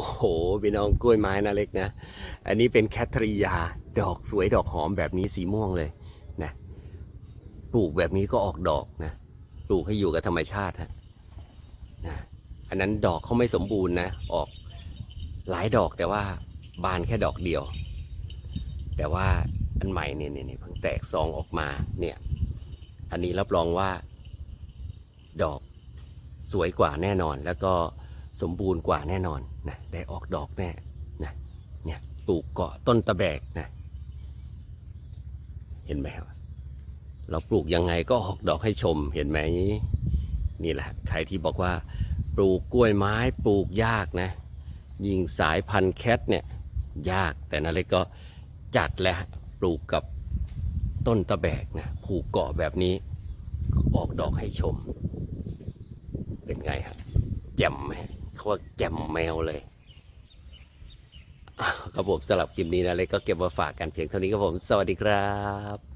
โอ้โหพี่น้องกล้วยไม้นะเล็กนะ อันนี้เป็นแคทริยา ดอกสวยดอกหอมแบบนี้สีม่วงเลยนะปลูกแบบนี้ก็ออกดอกนะปลูกให้อยู่กับธรรมชาติฮะนะอันนั้นดอกเขาไม่สมบูรณ์นะ ออกหลายดอกแต่ว่าบานแค่ดอกเดียว แต่ว่าอันใหม่เนี่ยเนี่ยเนี่ยเพิ่งแตกซองออกมาเนี่ย อันนี้รับรองว่า ดอกสวยกว่าแน่นอนแล้วก็ สมบูรณ์กว่าแน่นอนนะได้ออกดอกแน่นะเนี่ยปลูกเกาะต้นตะแบกนะเห็นไหมครับเราปลูกยังไงก็ออกดอกให้ชมเห็นไหมนี่แหละใครที่บอกว่า ปลูกกล้วยไม้ปลูกยากนะ ยิงสายพันธุ์แคทเนี่ยยากแต่นาเล็กก็จัดแล้วปลูกกับต้นตะแบกนะผูกเกาะแบบนี้ก็ออกดอกให้ชม เป็นไงฮะแจ่มไหม เขาว่าแก่มแมวเลยครับผมสำหรับคลิปนี้นะเล็กก็เก็บมาฝากกันเพียงเท่านี้ครับผม สวัสดีครับ